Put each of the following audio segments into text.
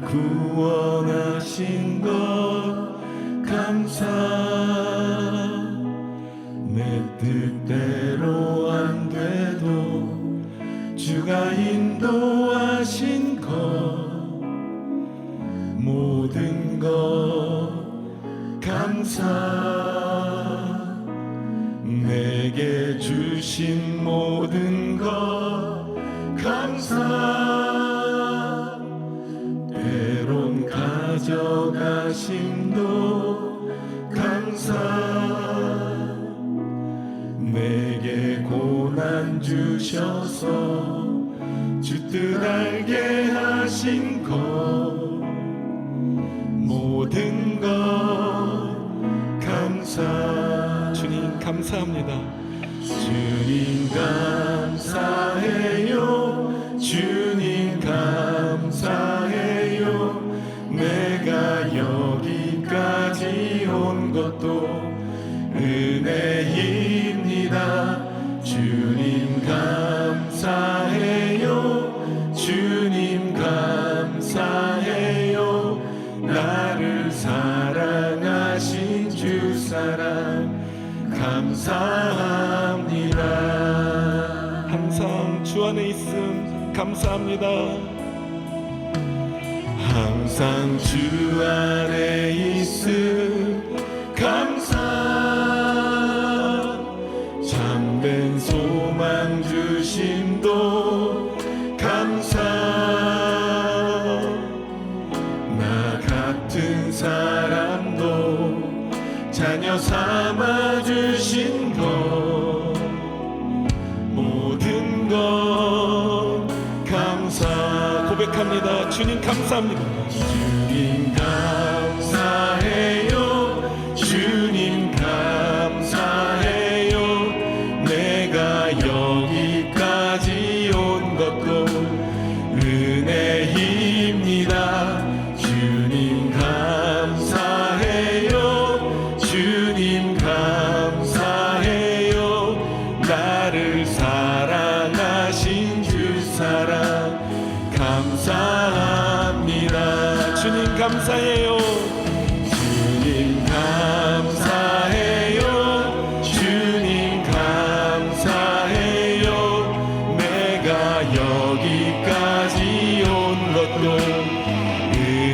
구원하신 것 감사. 내 뜻대로 안 돼도 주가 인도하신 것 모든 것 감사. 내게 주신 주셔서 주 뜻 알게 하신 것 모든 것 감사 주님 감사합니다. 주님 감사해요. 주님 감사해요. 내가 여기까지 온 것도 항상 주 안에 있음 감사. 참된 소망 주심도 감사. 나 같은 사람도 자녀 삼아 주신 주님 감사합니다. 주님 감사해요 주님 여기까지 온 것도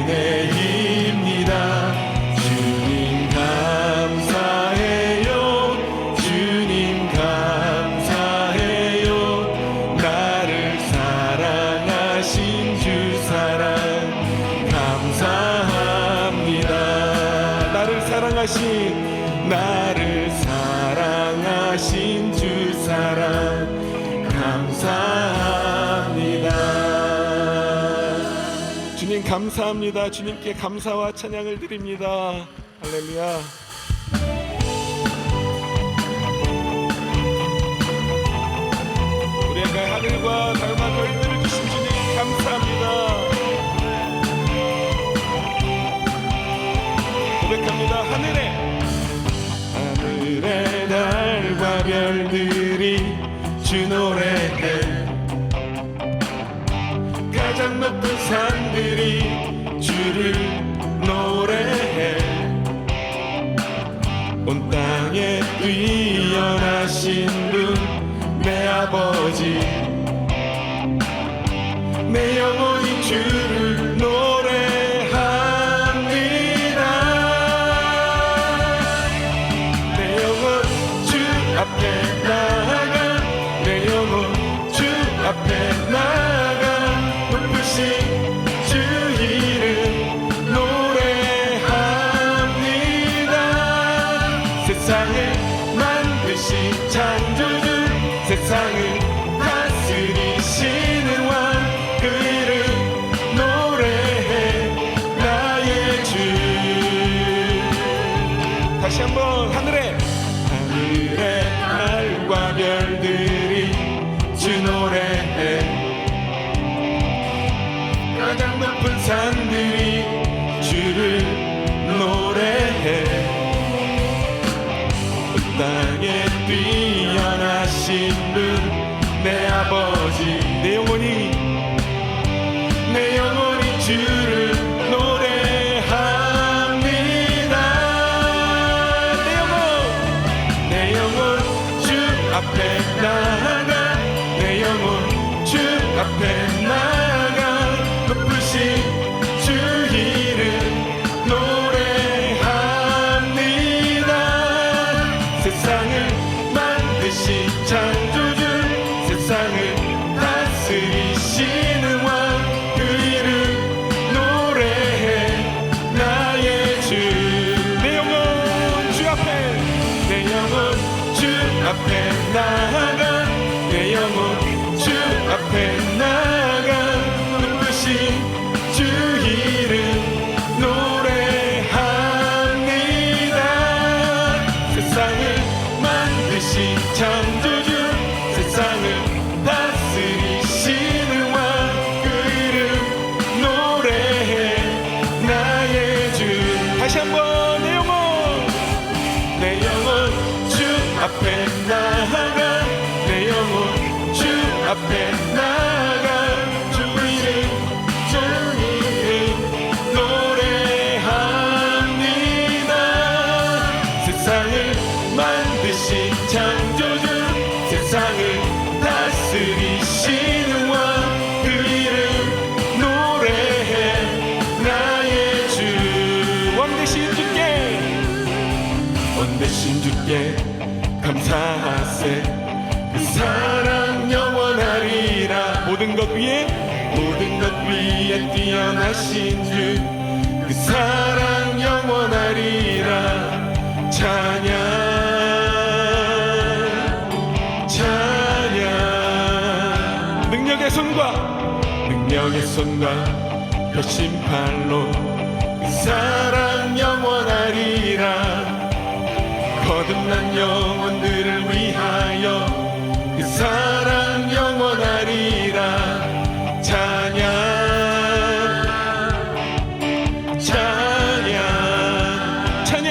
은혜입니다. 주님 감사해요. 주님 감사해요. 나를 사랑하신 주 사랑 감사합니다. 나를 사랑하신 나 감사합니다 주님 감사합니다. 주님께 감사와 찬양을 드립니다. 할렐루야. 우리에게 하늘과 달과 별들을 주신 주님 감사합니다. 고백합니다. 하늘에 하늘의 달과 별들이 주 노래해 가장 높은 산들이 주를 노래해. 온 땅에 뛰어나신 분 내 아버지 다시 한번 하늘에. 하늘의 달과 별들이 주 노래해. 가장 높은 산들이 주를 노래해. 땅에 뛰어나신 분 내 아버지 앞에 나아가 내 영혼 주 앞에 나아가 높으신 다시 한번 내 영혼. 내 영혼 주 앞에 나아가. 내 영혼 주 앞에 나아가. 주 이름 주 이름 노래합니다. 세상을 만드신 창조주 사하세. 그 사랑 영원하리라. 모든 것 위에? 모든 것 위에 뛰어나신 주. 그 사랑 영원하리라. 찬양. 찬양. 능력의 손과 능력의 손과 벼심팔로 그 사랑 영원하리라 거듭난 영혼들을 위하여 그 사랑 영원하리라. 찬양 찬양 찬양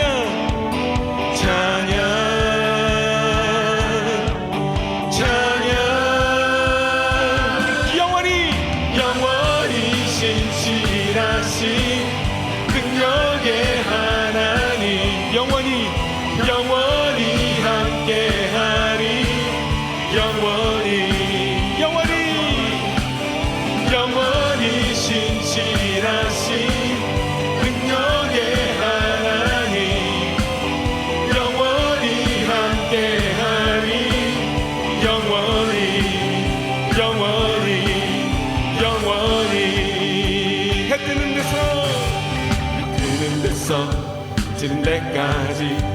찬양 찬양. 영원히 영원히 신실하신 능력의 하나님. 영원히 영원히 함께하리. 영원히 영원히 영원히 신실하신 능력의 하나님. 영원히 영원히 영원히 해 뜨는 데서 뜨는 데서 지는 데까지